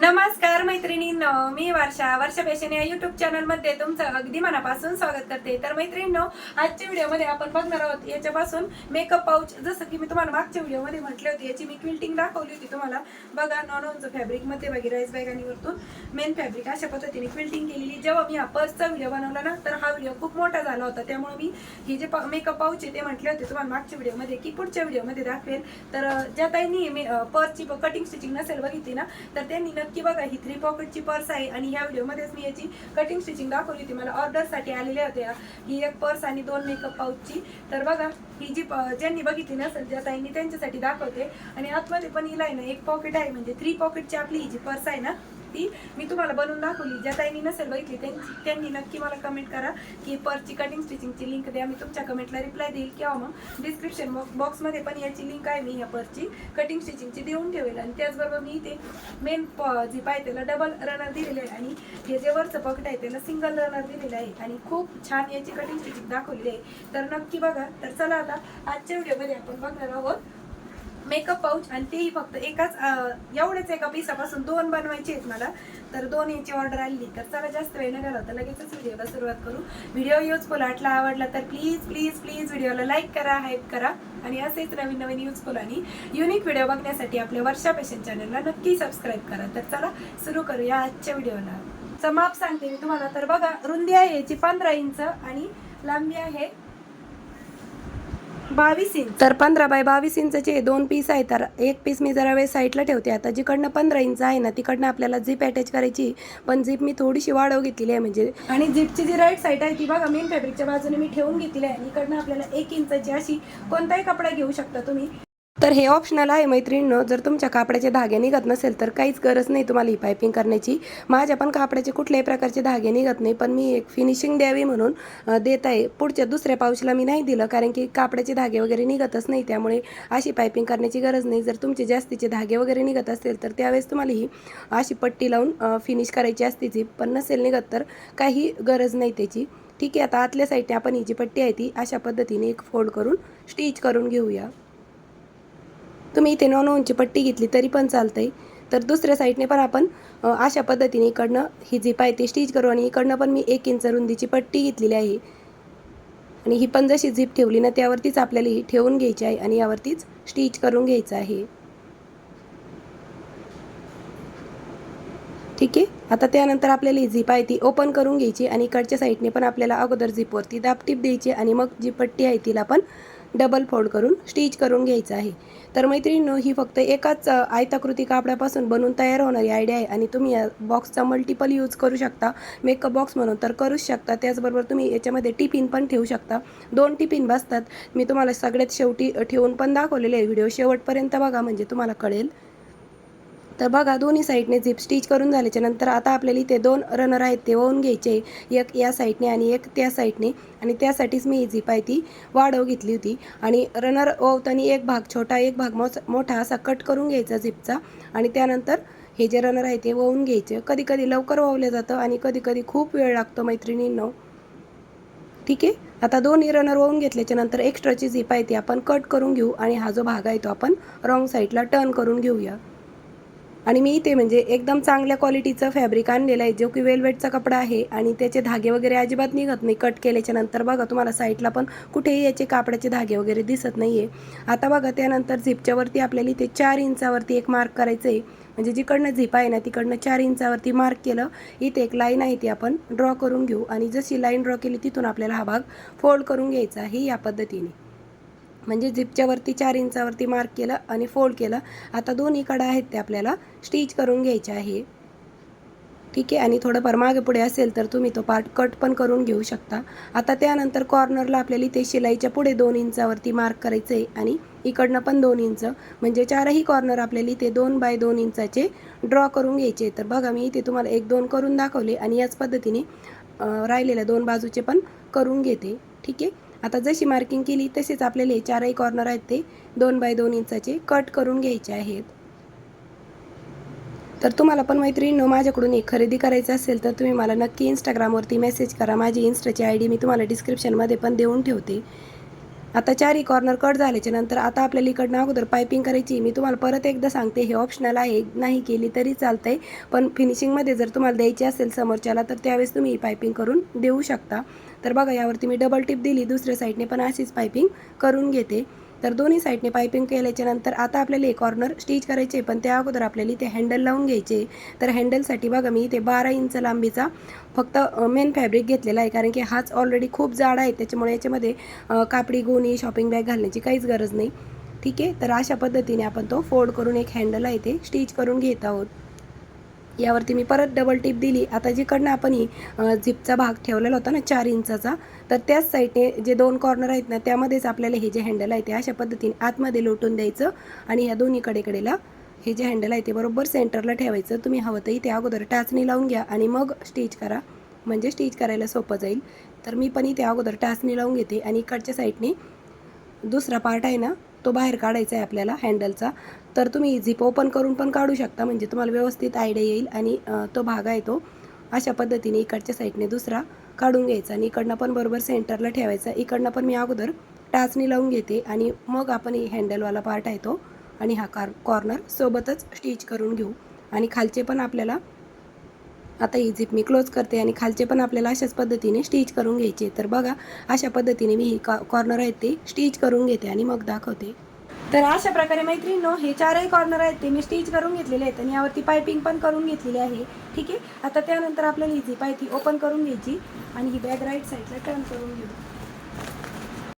नमस्कार मैत्रिणींनो मी वर्षा. वर्षा पेशन या युट्यूब चॅनलमध्ये तुमचं अगदी मनापासून स्वागत करते. तर मैत्रिणींनो आजच्या व्हिडिओमध्ये आपण बघणार आहोत याच्यापासून मेकअप पाऊच जसं की मी तुम्हाला मागच्या व्हिडिओमध्ये म्हटले होते याची मी क्विल्टिंग दाखवली होती तुम्हाला. बघा नॉनॉनचं फॅब्रिकमध्ये बघी राईस बॅग आणि वरतून मेन फॅब्रिक अशा पद्धतीने क्विल्टिंग केलेली. जेव्हा मी हा पर्सचा व्हिडिओ बनवला ना तर हा व्हिडिओ खूप मोठा झाला होता. त्यामुळे मी हे जे मेकअप पाऊच आहे ते म्हटले होते तुम्हाला मागच्या व्हिडिओमध्ये की पुढच्या व्हिडिओमध्ये दाखवेल. तर ज्या ताईंनी पर्सची कटिंग स्टिचिंग नसेल बघितली ना तर त्यांनी नक्की बघा ही थ्री पॉकेटची पर्स आहे आणि ह्या व्हिडिओमध्येच मी याची कटिंग स्टिचिंग दाखवली होती. मला ऑर्डरसाठी आलेल्या होत्या. ही एक पर्स आणि दोन मेकअप पाऊचची तर बघा ही जी ज्यांनी बघितली नसेल ज्या ताईंनी त्यांच्यासाठी दाखवते. आणि आतमध्ये पण हिला आहे ना एक पॉकेट आहे. म्हणजे थ्री पॉकेटची आपली ही जी पर्स आहे ना ती. मी तुम्हाला बनवून दाखवली. ज्या ताईंनी नसेल बघितली त्यांची त्यांनी नक्की मला कमेंट करा की पर्सची कटिंग स्टिचिंगची लिंक द्या. मी तुमच्या कमेंटला रिप्लाय देईल किंवा मग डिस्क्रिप्शन बॉक्समध्ये पण याची लिंक आहे मी या पर्सची कटिंग स्टिचिंगची देऊन ठेवेल. आणि त्याचबरोबर मी ते मेन जी पाय त्याला डबल रनर दिलेले आहे. आणि हे जे वरचं पकट आहे त्याला सिंगल रनर दिलेलं आहे. आणि खूप छान याची कटिंग स्टिचिंग दाखवलेली आहे. तर नक्की बघा. तर चला आता आजच्या व्हिडिओमध्ये आपण बघणार आहोत मेकअप पाऊच आणि तेही फक्त एकाच एवढ्याच एवढेच एका पिसापासून दोन बनवायचे आहेत मला. तर दोन याची ऑर्डर आली. तर चला जास्त वेळ न घालवता लगेचच व्हिडिओला सुरुवात करू. व्हिडिओ युजफुल वाटला आवडला तर प्लीज प्लीज प्लीज व्हिडिओला लाईक करा हाईप करा. आणि असेच नवीन नवीन युजफुल आणि युनिक व्हिडिओ बघण्यासाठी आपल्या वर्षा पेशन चॅनलला नक्की सबस्क्राईब करा. तर चला सुरू करूया आजच्या व्हिडिओला. च माप सांगते मी तुम्हाला. तर बघा रुंदी आहे याची पंधरा इंच आणि लांबी आहे बावीस इंच तर पंधरा बाय बावीस इंचचे दोन पीस आहे तर एक पीस मी जरा वेळ साईडला ठेवते. आता जिकडनं पंधरा इंच आहे ना तिकडनं आपल्याला झीप अटॅच करायची. पण झीप मी थोडीशी वाढव घेतलेली आहे म्हणजे आणि झीपची जी राईट साईड आहे ती बघा मेन फॅब्रिकच्या बाजूने मी ठेवून घेतलेली आहे. आणि इकडनं आपल्याला एक इंचाची अशी कोणताही कपडा घेऊ शकता तुम्ही. तर हे ऑप्शनल आहे मैत्रिणीनं. जर तुमच्या कापड्याचे धागे निघत नसेल तर काहीच गरज नाही तुम्हाला ही पायपिंग करण्याची. माझ्या पण कापड्याचे कुठल्याही प्रकारचे धागे निघत नाही पण मी एक फिनिशिंग द्यावी म्हणून देत आहे. पुढच्या दुसऱ्या पाऊचला मी नाही दिलं कारण की कापडाचे धागे वगैरे निघतच नाही त्यामुळे अशी पायपिंग करण्याची गरज नाही. जर तुमचे जास्तीचे धागे वगैरे निघत असतील तर त्यावेळेस तुम्हाला ही अशी पट्टी लावून फिनिश करायची असते जी पण नसेल निघत तर काही गरज नाही त्याची. ठीक आहे आता आतल्या साईडने आपण ही जी पट्टी आहे ती अशा पद्धतीने एक फोल्ड करून स्टिच करून घेऊया. तुम्ही इथे नॉन ओनची पट्टी घेतली तरी पण चालतंय. तर दुसऱ्या साईडने पण आपण अशा पद्धतीने इकडनं ही झिप आहे ती स्टिच करू आणि इकडनं पण मी एक इंच रुंदीची पट्टी घेतलेली आहे. आणि ही पण जशी झीप ठेवली ना त्यावरतीच आपल्याला ही ठेवून घ्यायची आहे आणि यावरतीच स्टिच करून घ्यायचं आहे. ठीक आहे? आता त्यानंतर आपल्याला ही झिप आहे ती ओपन करून घ्यायची आणि इकडच्या साईडने पण आपल्याला अगोदर झिपवरती दाबटीप द्यायची आणि मग जी पट्टी आहे तिला पण डबल फोल्ड करून स्टिच करून घ्यायचं आहे. तर मैत्रिणींनो ही फक्त एकाच आयताकृती कापडापासून बनवून तयार होणारी आयडिया आहे आणि तुम्ही या बॉक्सचा मल्टिपल यूज करू शकता. मेकअप बॉक्स म्हणून तर करूच शकता. त्याचबरोबर तुम्ही याच्यामध्ये टिफिन पण ठेवू शकता. दोन टिफिन बसतात. मी तुम्हाला सगळ्यात शेवटी ठेवून पण दाखवलेले आहे. व्हिडिओ शेवटपर्यंत बघा म्हणजे तुम्हाला कळेल. तर बघा दोन्ही साईडने झिप स्टिच करून झाल्याच्यानंतर आता आपल्याला इथे दोन रनर आहेत ते वाहून घ्यायचे. एक या साईडने आणि एक त्या साईडने. आणि त्यासाठीच मी ही झिप आहे ती वाढव घेतली होती. आणि रनर ओवताना एक भाग छोटा एक भाग मोठा असा कट करून घ्यायचा झिपचा. आणि त्यानंतर हे जे रनर आहे ते वळून घ्यायचे. कधी कधी लवकर वावलं जातं आणि कधी कधी खूप वेळ लागतो मैत्रिणींनो. ठीक आहे? आता दोन्ही रनर वळून घेतल्याच्या नंतर एक्स्ट्राची झिप आहे ती आपण कट करून घेऊ आणि हा जो भाग आहे तो आपण रॉंग साईडला टर्न करून घेऊया. आणि मी इथे म्हणजे एकदम चांगल्या क्वालिटीचं फॅब्रिक आणलेलं आहे. जो की वेलवेटचा कपडा आहे आणि त्याचे धागे वगैरे अजिबात निघत नाही. कट केल्याच्यानंतर बघा तुम्हाला साईडला पण कुठेही याचे कापडाचे धागे वगैरे दिसत नाही आहे आता बघा त्यानंतर झिपच्यावरती आपल्याला इथे चार इंचावरती एक मार्क करायचं आहे म्हणजे जिकडनं झिप आहे ना तिकडनं चार इंचावरती मार्क केलं इथे एक लाईन आहे ती आपण ड्रॉ करून घेऊ. आणि जशी लाईन ड्रॉ केली तिथून आपल्याला हा भाग फोल्ड करून घ्यायचा आहे या पद्धतीने. म्हणजे झिपच्यावरती चार इंचावरती मार्क केलं आणि फोल्ड केलं. आता दोन्ही कडा आहेत ते आपल्याला स्टिच करून घ्यायचे आहे. ठीक आहे? आणि थोडंफार मागे पुढे असेल तर तुम्ही तो पार्ट कट पण करून घेऊ शकता. आता त्यानंतर कॉर्नरला आपल्याला इथे शिलाईच्या पुढे दोन इंचावरती मार्क करायचं आहे आणि इकडनं पण दोन इंच म्हणजे चारही कॉर्नर आपल्याला इथे दोन बाय दोन इंचाचे ड्रॉ करून घ्यायचे तर बघा मी इथे तुम्हाला एक दोन करून दाखवले आणि याच पद्धतीने राहिलेल्या दोन बाजूचे पण करून घेते. ठीक आहे? आता जशी मार्किंग केली तसेच आपल्याला हे चारही कॉर्नर आहेत ते दोन बाय दोन इंचाचे कट करून घ्यायचे आहेत. तर तुम्हाला पण मैत्रिणींनो माझ्याकडून एक खरेदी करायचं असेल तर तुम्ही मला नक्की इंस्टाग्रामवरती मेसेज करा. माझी इन्स्टाची आय डी मी तुम्हाला डिस्क्रिप्शनमध्ये पण देऊन ठेवते. आता चारही कॉर्नर कट झाल्याच्यानंतर आता आपल्याला इकडनं अगोदर पायपिंग करायची मी तुम्हाला परत एकदा सांगते हे ऑप्शनल आहे. नाही केली तरी चालतंय. पण फिनिशिंगमध्ये जर तुम्हाला द्यायची असेल समोरच्याला तर त्यावेळेस तुम्ही ही पायपिंग करून देऊ शकता. तर बघा यावरती मी डबल टिप दिली. दुसऱ्या साईडने पण अशीच पायपिंग करून घेते. तर दोन्ही साईडने पायपिंग केल्याच्यानंतर आता आपल्याला एक कॉर्नर स्टिच करायचे पण त्या अगोदर आपल्याला इथे हँडल लावून घ्यायचे. तर हँडलसाठी बघा मी इथे बारा इंच लांबीचा फक्त मेन फॅब्रिक घेतलेला आहे कारण की हाच ऑलरेडी खूप जाड आहे. त्याच्यामुळे याच्यामध्ये कापडी गोणी शॉपिंग बॅग घालण्याची काहीच गरज नाही. ठीक आहे? तर अशा पद्धतीने आपण तो फोल्ड करून एक हँडल आहे ते स्टिच करून घेत आहोत. यावरती मी परत डबल टिप दिली. आता जिकडनं आपण ही झिपचा भाग ठेवलेला होता ना चार इंचाचा तर त्याच साईडने जे दोन कॉर्नर आहेत ना त्यामध्येच आपल्याला हे जे हँडल आहे ते अशा पद्धतीने आतमध्ये लोटून द्यायचं आणि ह्या दोन्ही कडेकडेला हे जे हँडल आहे ते बरोबर सेंटरला ठेवायचं. तुम्ही हवं तर इथे अगोदर टाचणी लावून घ्या आणि मग स्टिच करा. म्हणजे स्टिच करायला सोपं जाईल. तर मी पण इथे अगोदर टाचणी लावून घेते आणि इकडच्या साईडने दुसरा पार्ट आहे ना तो बाहेर काढायचा आहे आपल्याला हँडलचा तर तुम्ही झिप ओपन करून पण काढू शकता. म्हणजे तुम्हाला व्यवस्थित आयडिया येईल आणि तो भाग आहे तो. अशा पद्धतीने इकडच्या साईडने दुसरा काढून घ्यायचा आणि इकडनं पण बरोबर सेंटरला ठेवायचा. इकडनं पण मी अगोदर टाचणी लावून घेते आणि मग आपण हँडलवाला पार्ट आहे तो आणि हा कार कॉर्नर सोबतच स्टिच करून घेऊ. आणि खालचे पण आपल्याला आता ही झिप मी क्लोज करते आणि खालचे पण आपल्याला अशाच पद्धतीने स्टिच करून घ्यायचे. तर बघा अशा पद्धतीने मी ही कॉर्नर आहेत ते स्टिच करून घेते आणि मग दाखवते. तर अशा प्रकारे मैत्रिणींनो हे चारही कॉर्नर आहेत ते मी स्टिच करून घेतलेले आहेत आणि यावरती पायपिंग पण करून घेतलेली आहे. ठीक आहे? आता त्यानंतर आपल्याला ही झिप आहे ती ओपन करून घ्यायची आणि ही बॅग राईट साईडला टर्न करून घेऊ.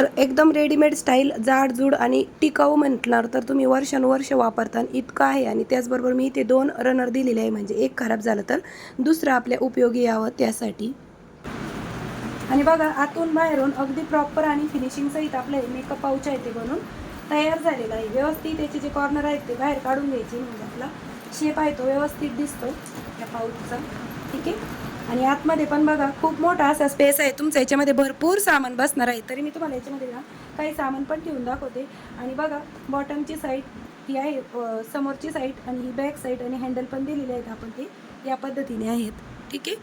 तर एकदम रेडीमेड स्टाईल जाडजूड आणि टिकाऊ म्हटणार तर तुम्ही वर्षानुवर्ष वापरता इतकं आहे. आणि त्याचबरोबर मी इथे दोन रनर दिलेले आहे म्हणजे एक खराब झालं तर दुसरं आपल्या उपयोगी यावं त्यासाठी. आणि बघा आतून बाहेरून अगदी प्रॉपर आणि फिनिशिंग सहित आपलं हे मेकअप पाऊच आहे ते बनून तयार झालेलं आहे. व्यवस्थित त्याचे जे कॉर्नर आहेत ते बाहेर काढून घ्यायचे. म्हणजे आपला शेप आहे तो व्यवस्थित दिसतो त्या पाऊचचा ठीक आहे? आणि आतमध्ये पण बघा खूप मोठा असा स्पेस आहे. तुमच्या याच्यामध्ये भरपूर सामान बसणार आहे. तरी मी तुम्हाला याच्यामध्ये ना काही सामान पण ठेवून दाखवते. आणि बघा बॉटमची साईड ही आहे समोरची साईड आणि ही बॅक साईड आणि हँडल पण दिलेले आहेत आपण ते. या पद्धतीने आहेत. ठीक आहे?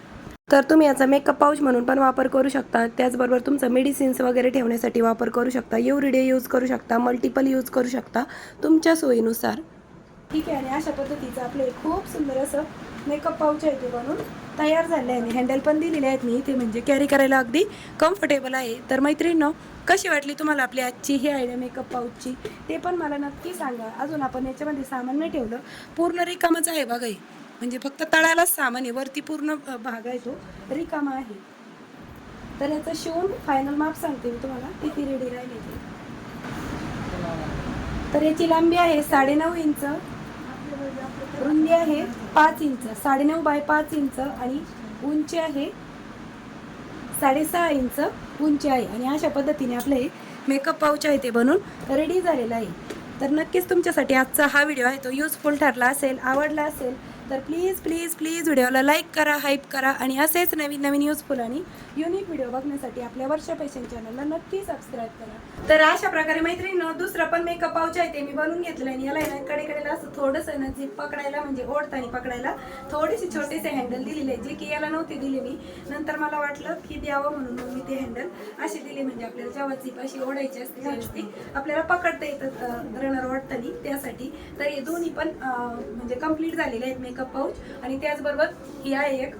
तर तुम्ही याचा मेकअप पाऊच म्हणून पण वापर करू शकता. त्याचबरोबर तुमचं मेडिसिन्स वगैरे ठेवण्यासाठी वापर करू शकता. एवरीडे यूज करू शकता. मल्टिपल यूज करू शकता. तुमच्या सोयीनुसार. ठीक आहे आणि अशा पद्धतीचं आपलं एक खूप सुंदर असं मेकअप पाऊच आहे ते बनून तयार झाले आहे हँडल पण दिलेले आहेत मी इथे म्हणजे कॅरी करायला अगदी कम्फर्टेबल आहे. तर मैत्रिणीनं कशी वाटली तुम्हाला आपली आजची ही आयडिया मेकअप पाऊचची ते पण मला नक्की सांगा. अजून आपण याच्यामध्ये सामान नाही ठेवलं. पूर्ण रिकामच आहे बघाई म्हणजे फक्त तळालाच सामान आहे. वरती पूर्ण भाग आहे तो. रिकामा आहे. तर याचं शिवून फायनल माप सांगते मी तुम्हाला. किती रेडी राहिली तर याची लांबी आहे साडेनऊ इंच. रुंदी आहे पाच इंच साडेनऊ बाय पाच इंच आणि उंची आहे साडेसहा इंच उंची आहे. आणि अशा पद्धतीने आपलं हे मेकअप पाऊच आहे ते बनून रेडी झालेलं आहे. तर नक्कीच तुमच्यासाठी आजचा हा व्हिडिओ आहे तो युजफुल ठरला असेल आवडला असेल तर प्लीज प्लीज प्लीज व्हिडिओला लाईक करा हाईप करा आणि असेच नवीन नवीन युजफुल आणि युनिक व्हिडिओ बघण्यासाठी आपल्या वर्षा पैशां चॅनलला नक्की सबस्क्राईब करा. तर अशा प्रकारे मैत्रिणीनं दुसरं पण मेकअप पाऊच आहे ते मी बनवून घेतलं आणि याला आहे ना कडेकडेला असं थोडंसं ना पकडायला म्हणजे ओढताना पकडायला थोडीशी छोटेसे हँडल दिलेले जे की याला नव्हते दिले मी. नंतर मला वाटलं की द्यावं म्हणून मग मी ते हँडल असे दिले म्हणजे आपल्याला जेव्हा झीप अशी ओढायची असते ती आपल्याला पकडता येतं रनर ओढताना त्यासाठी. तर हे दोन्ही पण म्हणजे कंप्लीट झालेले आहेत मेकअप पाऊच आणि त्याचबरोबर ही आहे एक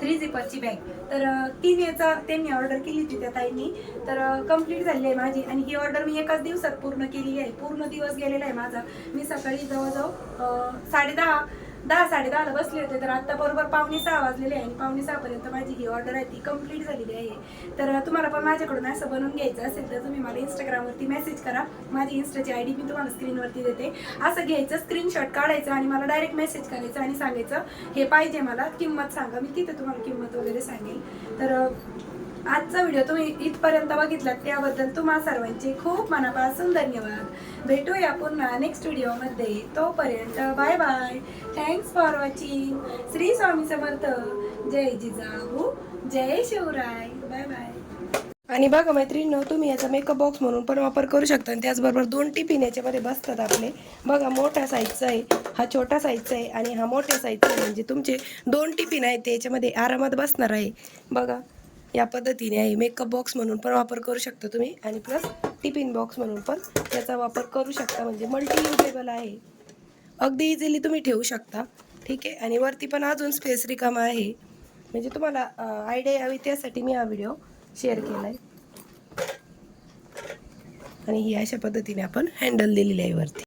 थ्री झिपरची बॅग तर तीन याचा त्यांनी ऑर्डर केली होती त्या ताईंनी. तर कंप्लीट झाली आहे माझी आणि ही ऑर्डर मी एकाच दिवसात पूर्ण केलेली आहे. पूर्ण दिवस गेलेला आहे माझा. मी सकाळी जवळजवळ साडेदहा दहा साडे दहाला बसले होते तर आता बरोबर पावणे सहा वाजलेले आहे आणि पावणे सहापर्यंत माझी ही ऑर्डर आहे ती कंप्लीट झालेली आहे. तर तुम्हाला पण माझ्याकडून असं बनवून घ्यायचं असेल तर तुम्ही मला इंस्टाग्रामवरती मेसेज करा. माझी इंस्टाची आय डी मी तुम्हाला स्क्रीनवरती देते. असं घ्यायचं स्क्रीनशॉट काढायचं आणि मला डायरेक्ट मेसेज करायचं आणि सांगायचं हे पाहिजे मला किंमत सांगा मी तिथे तुम्हाला किंमत वगैरे सांगेल. तर आजचा व्हिडिओ तुम्ही इथपर्यंत बघितलात त्याबद्दल तुम्हा सर्वांचे खूप मनापासून धन्यवाद. भेटूया पुन्हा नेक्स्ट व्हिडिओमध्ये तोपर्यंत bye bye thanks for watching Shri Swami Samarth. जय जिजाऊ. जय शिवराय. बाय बाय आणि बघा मैत्रिणींनो तुम्ही याचा मेकअप बॉक्स म्हणून पण वापर करू शकता आणि त्याचबरोबर दोन टिफिन याच्यामध्ये बसतात आपले. बघा मोठा साईजचा आहे हा छोटा साईजचा आहे आणि हा मोठ्या साईजचा आहे. म्हणजे तुमचे दोन टिफिन आहेत ते याच्यामध्ये आरामात बसणार आहे. बघा. या पद्धतीने आहे. मेकअप बॉक्स म्हणून पण वापर करू शकता तुम्ही. आणि प्लस टिफिन बॉक्स म्हणून पण याचा वापर करू शकता. म्हणजे मल्टी युजेबल आहे. अगदी इझिली तुम्ही ठेवू शकता. ठीक आहे? आणि वरती पण अजून स्पेस रिकामा आहे. म्हणजे तुम्हाला आयडिया यावी त्यासाठी मी हा व्हिडिओ शेअर केला आहे आणि ही अशा पद्धतीने आपण हँडल दिलेली आहे वरती.